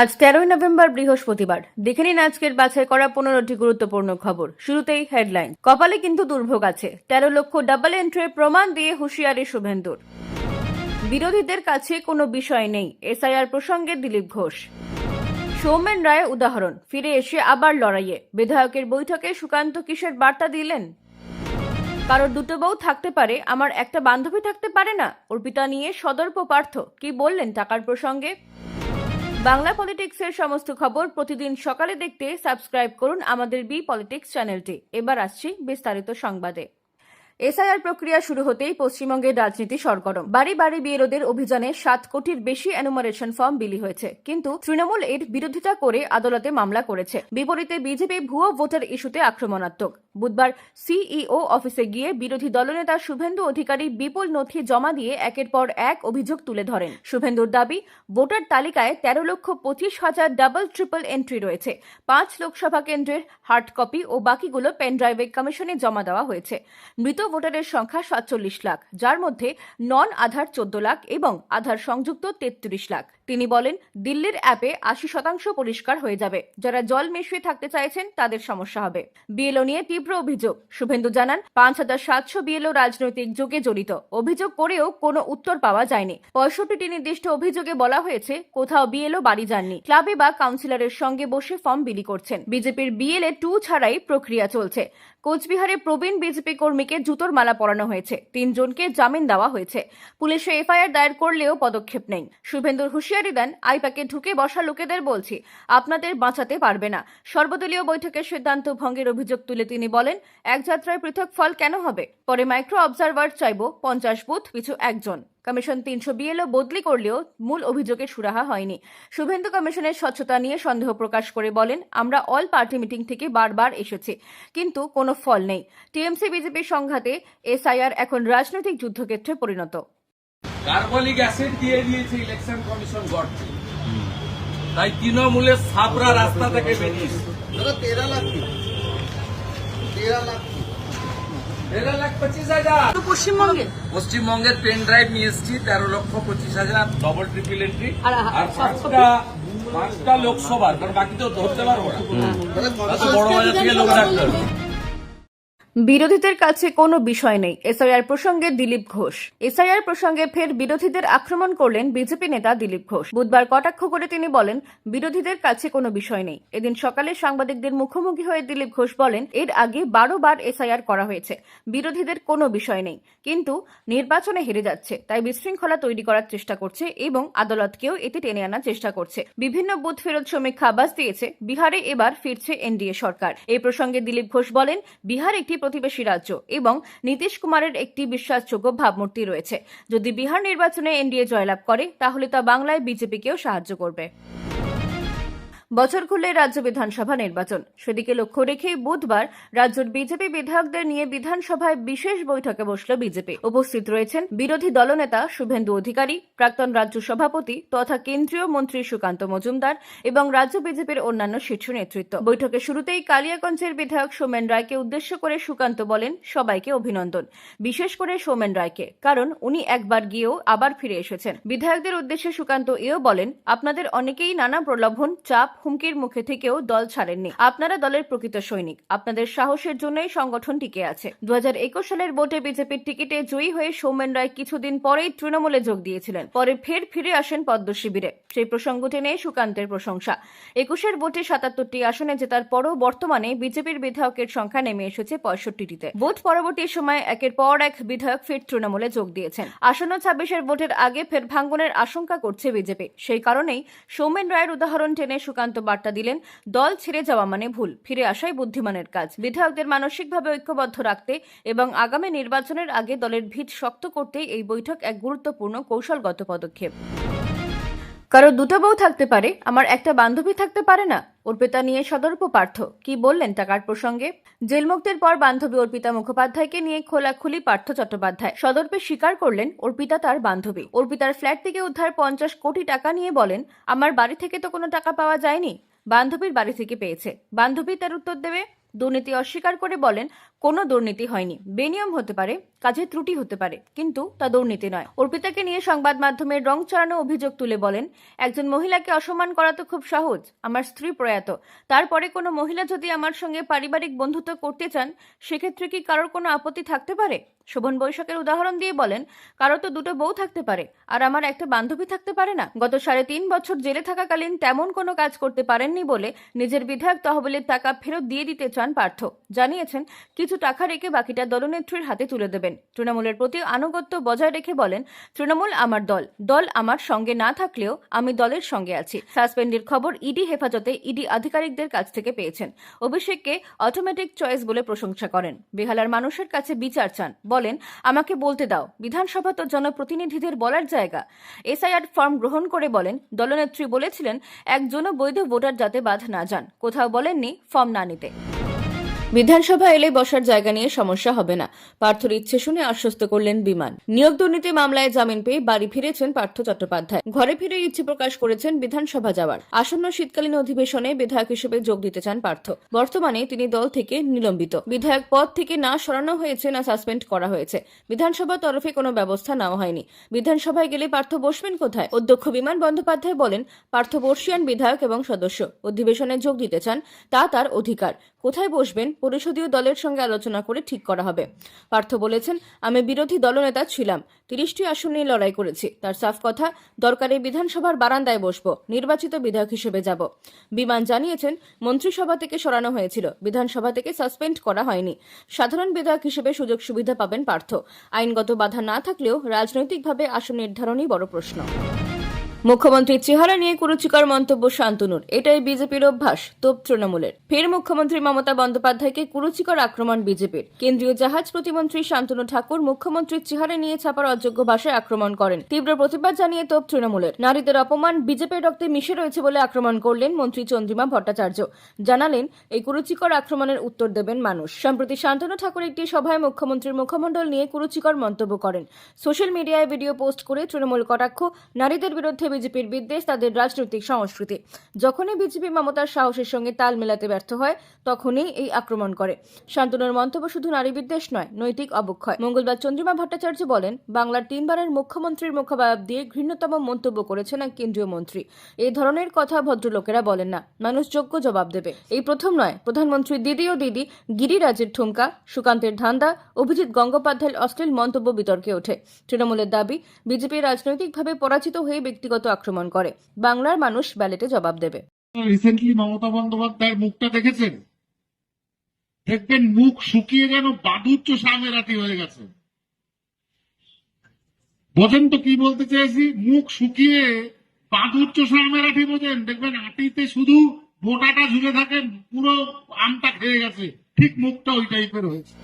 আজ তেরোই নভেম্বর বৃহস্পতিবার। দেখে নিন আজকের বাছাই করা পনেরোটি গুরুত্বপূর্ণ খবর। শুরুতেই হেডলাইন কপালে কিন্তু দুর্ভোগ আছে। তেরো লক্ষ ডাবল এন্ট্রির প্রমাণ দিয়ে হুঁশিয়ারি শুভেন্দুর। বিরোধীদের কাছে কোনো বিষয় নেই। এসআইআর প্রসঙ্গে দিলীপ ঘোষ। সৌমেন রায় উদাহরণ। ফিরে এসে আবার লড়াইয়ে। বিধায়কের বৈঠকে সুকান্ত কিসের বার্তা দিলেন। কারোর দুটো বউ থাকতে পারে, আমার একটা বান্ধবী থাকতে পারে না। অর্পিতা নিয়ে সদর্প পার্থ। কি বললেন টাকার প্রসঙ্গে? বাংলা পলিটিক্সের সমস্ত খবর প্রতিদিন সকালে দেখতে সাবস্ক্রাইব করুন আমাদের বি পলিটিক্স চ্যানেলটি। এবার আসছি বিস্তারিত সংবাদে। এসআইআর প্রক্রিয়া শুরু হতেই পশ্চিমবঙ্গের রাজনীতি সরগরম। বাড়ি বাড়ি বিএলওদের অভিযানে সাত কোটির বেশি অ্যানুমারেশন ফর্ম বিলি হয়েছে। কিন্তু তৃণমূল এর বিরোধিতা করে আদালতে মামলা করেছে। বিপরীতে বিজেপি ভুয়ো ভোটার ইস্যুতে আক্রমণাত্মক। বুধবার সিইও অফিসে গিয়ে বিরোধী দলনেতা শুভেন্দু অধিকারী বিপুল নথি জমা দিয়ে একের পর এক অভিযোগ তুলে ধরেন। শুভেন্দুর দাবি, ভোটার তালিকায় তেরো লক্ষ পঁচিশ হাজার ডাবল ট্রিপল এন্ট্রি রয়েছে। পাঁচ লোকসভা কেন্দ্রের হার্ড কপি ও বাকিগুলো পেনড্রাইভে কমিশনে জমা দেওয়া হয়েছে। মৃত ভোটারের সংখ্যা সাতচল্লিশ লাখ, যার মধ্যে নন আধার চোদ্দ লাখ এবং আধার সংযুক্ত তেত্রিশ লাখ। তিনি বলেন, দিল্লির অ্যাপে আশি শতাংশ পরিষ্কার হয়ে যাবে। যারা জল মিশিয়ে থাকতে চাইছেন, তাদের সমস্যা হবে। বিএলও নিয়ে তীব্র অভিযোগ। শুভেন্দু জানান, পাঁচ হাজার সাতশো বিএলও রাজনৈতিক যোগে জড়িত। অভিযোগ করেও কোনো উত্তর পাওয়া যায়নি। পঁয়ষট্টিটি নির্দিষ্ট অভিযোগে বলা হয়েছে, কোথাও বিএলও বাড়ি যাননি। ক্লাবে বা কাউন্সিলরের সঙ্গে বসে ফর্ম বিলি করছেন। বিজেপির বিএলএ টু ছাড়াই প্রক্রিয়া চলছে। কোচবিহারে প্রবীণ বিজেপি কর্মীকে জুতোর মালা পরানো হয়েছে। তিনজনকে জামিন দেওয়া হয়েছে। পুলিশে এফআইআর দায়ের করলেও পদক্ষেপ নেই। শুভেন্দুর হুঁশিয়ারি দেন, আইপ্যাকে ঢুকে বসা লোকেদের বলছি, আপনাদের বাঁচাতে পারবে না। সর্বদলীয় বৈঠকের সিদ্ধান্ত ভঙ্গের অভিযোগ তুলে তিনি বলেন, এক যাত্রায় পৃথক ফল কেন হবে? পরে মাইক্রো অবজারভার চাইব, পঞ্চাশ বুথ, পিছু একজন। কমিশন তিনশো বিএলও বদলি করলেও মূল অভিযোগে সুরাহা হয়নি। শুভেন্দু কমিশনের স্বচ্ছতা নিয়ে সন্দেহ প্রকাশ করে বলেন আমরা অল পার্টি মিটিং থেকে বারবার এসেছি কিন্তু কোনো ফল নেই। টিএমসি বিজেপির সংঘাতে এসআইআর এখন রাজনৈতিক যুদ্ধক্ষেত্রে পরিণত। কার্বলিক অ্যাসিড দিয়ে দিয়েছে ইলেকশন কমিশন গড়তে। তাই তৃণমূলের সাবরা রাস্তা থেকে বেরিয়েছে তেরো লাখ তেরো লাখ কি তেরো লাখ পঁচিশ হাজার পশ্চিমবঙ্গে? পশ্চিমবঙ্গের পেন ড্রাইভ নিয়ে এসছি তেরো লক্ষ পঁচিশ হাজার ডবল ট্রিপল এন্ট্রি আর পাঁচটা পাঁচটা লোকসভার কারণ বাকি তো ধরতে পারব না। বড় বাজার থেকে লোক বিরোধীদের কাছে কোনো বিষয় নেই। এসআইআর প্রসঙ্গে দিলীপ ঘোষ। এসআইআর প্রসঙ্গে ফের বিরোধীদের আক্রমণ করলেন বিজেপি নেতা দিলীপ ঘোষ। বুধবার কটাক্ষ করে তিনি বলেন, বিরোধীদের কাছে কোনো বিষয় নেই। এদিন সকালে সাংবাদিকদের মুখোমুখি হয়ে দিলীপ ঘোষ বলেন, এর আগে বারো বার এসআইআর করা হয়েছে। বিরোধীদের কোনো বিষয় নেই। কিন্তু নির্বাচনে হেরে যাচ্ছে। তাই বিশৃঙ্খলা তৈরি করার চেষ্টা করছে এবং আদালতকেও এতে টেনে আনার চেষ্টা করছে। বিভিন্ন বুথ ফেরত সমীক্ষা আবাস দিয়েছে। বিহারে এবার ফিরছে এনডিএ সরকার। এই প্রসঙ্গে দিলীপ ঘোষ বলেন, বিহার একটি প্রতিবেশী রাজ্য এবং নীতিশ কুমারের একটি বিশ্বাসযোগ্য ভাবমূর্তি রয়েছে। যদি বিহার নির্বাচনে এনডিএ জয়লাভ করে, তাহলে তা বাংলায় বিজেপিকেও সাহায্য করবে। বছর খুললে রাজ্য বিধানসভা নির্বাচন। সেদিকে লক্ষ্য রেখেই বুধবার রাজ্যের বিজেপি বিধায়কদের নিয়ে বিধানসভায় বিশেষ বৈঠকে বসল বিজেপি। উপস্থিত রয়েছেন বিরোধী দলনেতা শুভেন্দু অধিকারী, প্রাক্তন রাজ্য সভাপতি তথা কেন্দ্রীয় মন্ত্রী সুকান্ত মজুমদার এবং রাজ্য বিজেপির অন্যান্য শীর্ষ নেতৃত্ব। বৈঠকের শুরুতেই কালিয়াগঞ্জের বিধায়ক সোমেন রায়কে উদ্দেশ্য করে সুকান্ত বলেন, সবাইকে অভিনন্দন। বিশেষ করে সোমেন রায়কে, কারণ উনি একবার গিয়েও আবার ফিরে এসেছেন। বিধায়কদের উদ্দেশ্যে সুকান্ত এও বলেন, আপনাদের অনেকেই নানা প্রলোভন, চাপ হুমকির মুখে থেকেও দল ছাড়েননি। আপনারা দলের প্রকৃত সৈনিক। আপনাদের সাহসের জন্যই সংগঠন টিকে আছে। দু সালের ভোটে বিজেপির টিকিটে জয়ী হয়ে সৌমেন রায় কিছুদিন পরেই তৃণমূলে যোগ দিয়েছিলেন। পরে ফের ফিরে আসেন পদ্ম শিবিরে। সেই প্রসঙ্গ টেনে সুকান্তের প্রশংসা। একুশের ভোটে সাতাত্তরটি আসনে জেতার পরও বর্তমানে বিজেপির বিধায়কের সংখ্যা নেমে এসেছে পঁয়ষট্টিটিতে। ভোট পরবর্তী সময়ে একের পর এক বিধায়ক ফের তৃণমূলে যোগ দিয়েছেন। আসন্ন ছাব্বিশের ভোটের আগে ফের ভাঙ্গনের আশঙ্কা করছে বিজেপি। সেই কারণেই সৌমেন রায়ের উদাহরণ টেনে সুকান্ত বার্তা দিলেন, দল ছেড়ে যাওয়া মানে ভুল, ফিরে আসাই বুদ্ধিমানের কাজ। বিধায়কদের মানসিকভাবে ঐক্যবদ্ধ রাখতে এবং আগামী নির্বাচনের আগে দলের ভিত শক্ত করতে এই বৈঠক এক গুরুত্বপূর্ণ কৌশলগত পদক্ষেপ। কারও দুটো বউ থাকতে পারে, আমার একটা বান্ধবী থাকতে পারে না। অর্পিতা নিয়ে সদর্প পার্থ। কি বললেন টাকার প্রসঙ্গে? জেলমুক্তির পর বান্ধবী অর্পিতা মুখোপাধ্যায়কে নিয়ে খোলাখুলি পার্থ চট্টোপাধ্যায়। সদর্পে স্বীকার করলেন অর্পিতা তার বান্ধবী। অর্পিতার ফ্ল্যাট থেকে উদ্ধার পঞ্চাশ কোটি টাকা নিয়ে বলেন, আমার বাড়ি থেকে তো কোনো টাকা পাওয়া যায়নি। বান্ধবীর বাড়ি থেকে পেয়েছে। বান্ধবী তার উত্তর দেবে। দুর্নীতি অস্বীকার করে বলেন কোনো দুর্নীতি হয়নি। বেনিয়ম হতে পারে, কাজে ত্রুটি হতে পারে, কিন্তু তা দুর্নীতি নয়। অর্পিতাকে নিয়ে সংবাদ মাধ্যমের রং চড়ানো অভিযোগ তুলে বলেন, একজন মহিলাকে অসম্মান করা তো খুব সহজ, আমার স্ত্রী প্রয়াত। তারপরে কোনো মহিলা যদি আমার সঙ্গে পারিবারিক বন্ধুত্ব করতে চান, সেক্ষেত্রে কি কারোর কোনো আপত্তি থাকতে পারে? শোভন বৈশাখের উদাহরণ দিয়ে বলেন, কারও তো দুটো বউ থাকতে পারে, আর আমার একটা বান্ধবী থাকতে পারে না। গত সাড়ে তিন বছর জেলে থাকাকালীন তেমন কোনো কাজ করতে পারেননি বলে নিজের বিধায়ক তহবিলের টাকা ফেরত দিয়ে দিতে চান পার্থ। জানিয়েছেন কিছু টাকা রেখে বাকিটা দলনেত্রীর হাতে তুলে দেবেন। তৃণমূলের প্রতি আনুগত্য বজায় রেখে বলেন, তৃণমূল আমার দল। দল আমার সঙ্গে না থাকলেও আমি দলের সঙ্গে আছি। সাসপেন্ডের খবর ইডি হেফাজতে ইডি আধিকারিকদের কাছ থেকে পেয়েছেন। অভিষেককে অটোমেটিক চয়েস বলে প্রশংসা করেন। বেহালার মানুষের কাছে বিচার চান। বলেন, আমাকে বলতে দাও। বিধানসভা তো জনপ্রতিনিধিদের বলার জায়গা। এসআইআর ফর্ম গ্রহণ করে বলেন, দলনেত্রী বলেছিলেন, একজনও বৈধ ভোটার যাতে বাধ না যান। কোথাও বলেননি, ফর্ম না নিতে। বিধানসভা এলে বসার জায়গা নিয়ে সমস্যা হবে না। পার্থর ইচ্ছে শুনে আশ্বস্ত করলেন বিমান। নিয়োগ দুর্নীতি মামলায় জামিন পেয়ে বাড়ি ফিরেছেন পার্থ চট্টোপাধ্যায়। ঘরে ফিরে ইচ্ছে প্রকাশ করেছেন বিধানসভা যাওয়ার। আসন্ন শীতকালীন অধিবেশনে বিধায়ক হিসেবে যোগ দিতে চান পার্থ। বর্তমানে তিনি দল থেকে নিলম্বিত। বিধায়ক পদ থেকে না সরানো হয়েছে, না সাসপেন্ড করা হয়েছে। বিধানসভা তরফে কোনো ব্যবস্থা নেওয়া হয়নি। বিধানসভায় গেলে পার্থ বসবেন কোথায়? অধ্যক্ষ বিমান বন্দ্যোপাধ্যায় বলেন, পার্থ বর্ষিয়ান বিধায়ক এবং সদস্য। অধিবেশনে যোগ দিতে চান তা তার অধিকার। কোথায় বসবেন? পরিষদীয় দলের সঙ্গে আলোচনা করে ঠিক করা হবে। পার্থ বলেছেন, আমি বিরোধী দলনেতা ছিলাম, তিরিশটি আসন নিয়ে লড়াই করেছি। তার সাফ কথা, দরকারে বিধানসভার বারান্দায় বসব, নির্বাচিত বিধায়ক হিসেবে যাব। বিমান জানিয়েছেন, মন্ত্রিসভা থেকে সরানো হয়েছিল, বিধানসভা থেকে সাসপেন্ড করা হয়নি। সাধারণ বিধায়ক হিসেবে সুযোগ সুবিধা পাবেন পার্থ। আইনগত বাধা না থাকলেও রাজনৈতিকভাবে আসন নির্ধারণই বড় প্রশ্ন। মুখ্যমন্ত্রীর চেহারা নিয়ে কুরুচিকর মন্তব্য শান্তনুর। এটাই বিজেপির অভ্যাস, তোপ তৃণমূলের। ফের মুখ্যমন্ত্রী মমতা বন্দ্যোপাধ্যায়কে কুরুচিকর আক্রমণ বিজেপির। কেন্দ্রীয় জাহাজ প্রতিমন্ত্রী শান্তনু ঠাকুর মুখ্যমন্ত্রীর চেহারা নিয়ে ছাপার অযোগ্য ভাষায় আক্রমণ করেন। তীব্র প্রতিবাদ জানিয়ে তোপ তৃণমূলের। নারীদের অপমান বিজেপির রক্তে মিশে রয়েছে বলে আক্রমণ করলেন মন্ত্রী চন্দ্রিমা ভট্টাচার্য। জানালেন, এই কুরুচিকর আক্রমণের উত্তর দেবেন মানুষ। সম্প্রতি শান্তনু ঠাকুর একটি সভায় মুখ্যমন্ত্রীর মুখমণ্ডল নিয়ে কুরুচিকর মন্তব্য করেন। সোশ্যাল মিডিয়ায় ভিডিও পোস্ট করে তৃণমূল কটাক্ষ, নারীদের বিরুদ্ধে বিজেপির বিদ্বেষ, তাদের রাজনৈতিক সংস্কৃতি। যখনই বিজেপি মমতার সাহসের সঙ্গে তাল মেলাতে ব্যর্থ হয়, তখনই এই আক্রমণ করে। শান্তনুর মন্তব্য শুধু নারী বিদ্বেষ নয়, নৈতিক অবক্ষয়। মঙ্গলবার চন্দ্রিমা ভট্টাচার্য বলেন, বাংলার তিনবারের মুখ্যমন্ত্রীর মুখবায়াব দিয়ে ঘৃণ্যতম মন্তব্য করেছেন এক কেন্দ্রীয় মন্ত্রী। এই ধরনের কথা ভদ্রলোকেরা বলেন না, মানুষ যোগ্য জবাব দেবে। এই প্রথম নয়, প্রধানমন্ত্রী দিদি ও দিদি গিরিরাজের ঠুমকা, সুকান্তের ধান্দা, অভিজিৎ গঙ্গোপাধ্যায়ের অশ্লীল মন্তব্য বিতর্কে ওঠে। তৃণমূলের দাবি, বিজেপি রাজনৈতিকভাবে পরাজিত হয়ে ব্যক্তিগত আক্রমণ করে। বাংলার মানুষ ব্যালেটে জবাব দেবে। রিসেন্টলি মমতা বন্দ্যোপাধ্যায়ের মুখটা দেখেছেন? দেখবেন মুখ শুকিয়ে যেন বাদুচ্চ হয়ে গেছে। বোঝেন তো কি বলতে চেয়েছি মুখ শুকিয়ে বাদুচ্চ সামেরাটি বোঝেন। দেখবেন আটিতে শুধু বোটাটা ঝুলে থাকেন, পুরো আমটা খেয়ে গেছে। ঠিক মুখটা ওই টাইপের হয়েছে।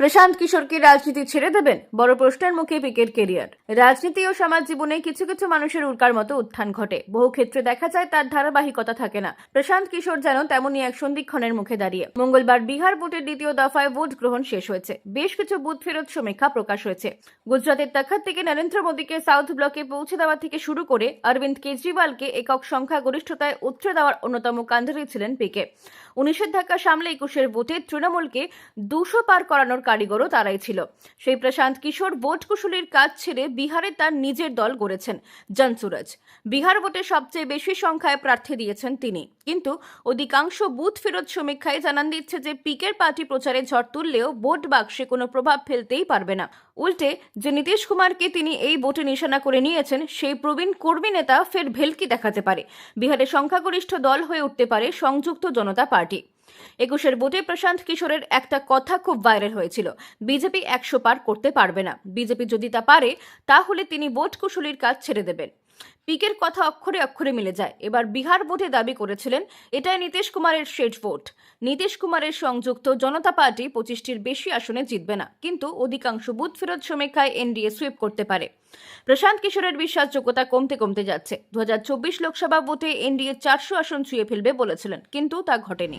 প্রশান্ত কিশোরকে রাজনীতি ছেড়ে দেবেন? বড় প্রশ্নের মুখে পিকের কেরিয়ার। রাজনীতি ও সমাজ জীবনে কিছু কিছু মানুষের উল্কার মতো উত্থান ঘটে। বহু ক্ষেত্রে দেখা যায় তার ধারাবাহিকতা থাকে না। প্রশান্ত কিশোর যেন তেমনই এক সন্ধিক্ষণের মুখে দাঁড়িয়ে। মঙ্গলবার বিহার ভোটের দ্বিতীয় দফায় ভোট গ্রহণ শেষ হয়েছে। বেশ কিছু বুথ ফেরত সমীক্ষা প্রকাশ হয়েছে। গুজরাতের তাখাত থেকে নরেন্দ্র মোদীকে সাউথ ব্লকে পৌঁছে দেওয়া থেকে শুরু করে অরবিন্দ কেজরিওয়ালকে একক সংখ্যা গরিষ্ঠতায় উৎরে দেওয়ার অন্যতম কাণ্ডারি ছিলেন পিকে। উনিশের ধাক্কা সামলে একুশের ভোটে তৃণমূলকে দুশো পার করানোর কারিগরও তারাই ছিল। সেই প্রশান্ত কিশোর ভোট কুশলীর কাজ ছেড়ে বিহারে তার নিজের দল গড়েছেন জনসুরজ বিহার ভোটে সবচেয়ে বেশি সংখ্যায় প্রার্থী দিয়েছেন তিনি। কিন্তু অধিকাংশ বুথ ফেরত সমীক্ষায় জানান দিচ্ছে যে পিকের পার্টি প্রচারে ঝড় তুললেও ভোট বাক্সে কোনো প্রভাব ফেলতেই পারবে না। উল্টে যে নীতিশ কুমারকে তিনি এই ভোটে নিশানা করে নিয়েছেন, সেই প্রবীণ কর্মী নেতা ফের ভেলকি দেখাতে পারে। বিহারে সংখ্যাগরিষ্ঠ দল হয়ে উঠতে পারে সংযুক্ত জনতা পার্টি। একুশের ভোটে প্রশান্ত কিশোরের একটা কথা খুব ভাইরাল হয়েছিল। বিজেপি একশো পার করতে পারবে না। বিজেপি যদি তা পারে, তাহলে তিনি ভোট কুশলীর কাজ ছেড়ে দেবেন। পিকের কথা অক্ষরে অক্ষরে মিলে যায়। এবার বিহার ভোটে দাবি করেছিলেন, এটাই নীতিশ কুমারের শেষ ভোট। নীতিশ কুমারের সংযুক্ত জনতা পার্টি পঁচিশটির বেশি আসনে জিতবে না। কিন্তু অধিকাংশ বুথ ফেরত সমীক্ষায় এনডিএ সুইপ করতে পারে। প্রশান্ত কিশোরের বিশ্বাসযোগ্যতা কমতে কমতে যাচ্ছে। দু হাজার চব্বিশ লোকসভা ভোটে এনডিএ চারশো আসন ছুঁয়ে ফেলবে বলেছিলেন, কিন্তু তা ঘটেনি।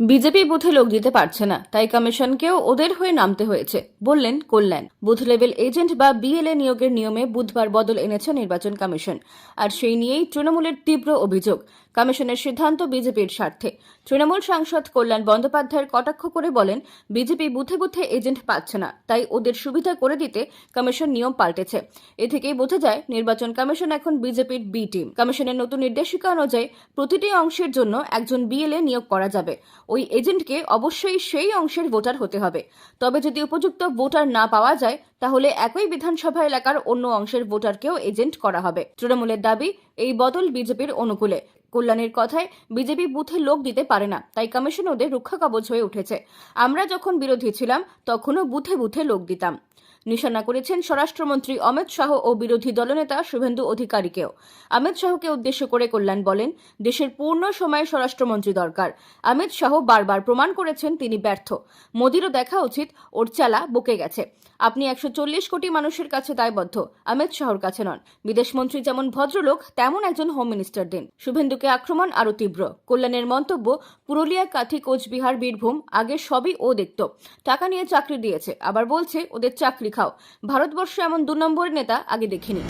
বিজেপি বুথে লোক দিতে পারছে না, তাই কমিশনকেও ওদের হয়ে নামতে হয়েছে, বললেন কল্যাণ। বুথ লেভেল এজেন্ট বা বিএলএ নিয়োগের নিয়মে বুধবার বদল এনেছে নির্বাচন কমিশন, আর সেই নিয়েই তৃণমূলের তীব্র অভিযোগ, কমিশনের সিদ্ধান্ত বিজেপির স্বার্থে। তৃণমূল সাংসদ কল্যাণ বন্দ্যোপাধ্যায়ের কটাক্ষ করে বলেন, বিজেপি বুথে বুথে এজেন্ট পাচ্ছে না, তাই ওদের সুবিধা করে দিতে কমিশন নিয়ম পাল্টেছে। এ থেকেই বোঝা যায়, নির্বাচন কমিশন এখন বিজেপির বি টিম কমিশনের নতুন নির্দেশিকা অনুযায়ী প্রতিটি অংশের জন্য একজন বিএলএ নিয়োগ করা যাবে। ওই এজেন্টকে অবশ্যই সেই অংশের ভোটার হতে হবে। তবে যদি উপযুক্ত ভোটার না পাওয়া যায়, তাহলে একই বিধানসভা এলাকার অন্য অংশের ভোটারকেও এজেন্ট করা হবে। তৃণমূলের দাবি, এই বদল বিজেপির অনুকূলে। কল্যাণের কথায়, বিজেপি বুথে লোক দিতে পারে না, তাই কমিশন ওদের রক্ষা কবচ হয়ে উঠেছে। আমরা যখন বিরোধী ছিলাম, তখনও বুথে বুথে লোক দিতাম। নিশানা করেছেন স্বরাষ্ট্রমন্ত্রী অমিত শাহ ও বিরোধী দলনেতা শুভেন্দু অধিকারীকেও। অমিত শাহকে উদ্দেশ্য করে কল্যাণ বলেন, দেশের পূর্ণ সময়ে স্বরাষ্ট্রমন্ত্রী দরকার। অমিত শাহ বারবার প্রমাণ করেছেন তিনি ব্যর্থ। মোদিরও দেখা উচিত, ওর চালা বকে গেছে। আপনি একশো চল্লিশ কোটি মানুষের কাছে দায়বদ্ধ, অমিত শাহর কাছে নন। বিদেশমন্ত্রী যেমন ভদ্রলোক, তেমন একজন হোম মিনিস্টার দিন। শুভেন্দুকে আক্রমণ আরও তীব্র। কল্যাণের মন্তব্য, পুরুলিয়া কাঠি কোচবিহার, বীরভূম, আগে সবই ও দেখত। টাকা নিয়ে চাকরি দিয়েছে, আবার বলছে ওদের চাকরি খাও ভারতবর্ষে এমন দু নম্বরের নেতা আগে দেখিনি।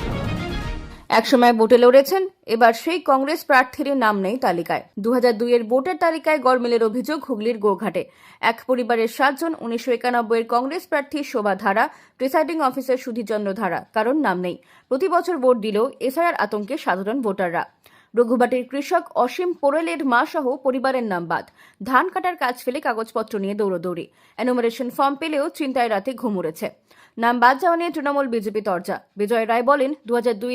একসময় ভোটে লড়েছেন, এবার সেই কংগ্রেস প্রার্থীর নাম নেই তালিকায়। দু দুইয়ের ভোটার তালিকায় গড়মিলের অভিযোগ হুগলির গোঘাটে। এক পরিবারের সাতজন উনিশশো একানব্বইয়ের কংগ্রেস প্রার্থী শোভা ধারা প্রিসাইডিং অফিসার সুধীরচন্দ্র ধারা কারণ নাম নেই। প্রতি বছর ভোট দিলেও এসআইআর আতঙ্কে সাধারণ ভোটাররা। রঘুবাটির কৃষক অসীম পোরেলের মা সহ পরিবারের নাম বাদ। ধান কাটার কাজ ফেলে কাগজপত্র নিয়ে দৌড়দৌড়ি। এনুমারেশন ফর্ম পেলেও চিন্তায় রাতে ঘুম উড়েছে। নাম বাদ যাওয়া নিয়ে তৃণমূল বিজেপি তরজা। বিজয় রায় বলেন দু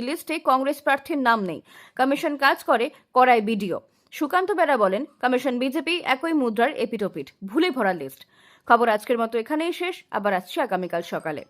লিস্টে কংগ্রেস প্রার্থীর নাম নেই। কমিশন কাজ করে করায় বিডিও। সুকান্ত বেড়া বলেন, কমিশন বিজেপি একই মুদ্রার এপিটোপিট, ভুলে ভরা লিস্ট। খবর আজকের মতো এখানেই শেষ। আবার আসছি আগামীকাল সকালে।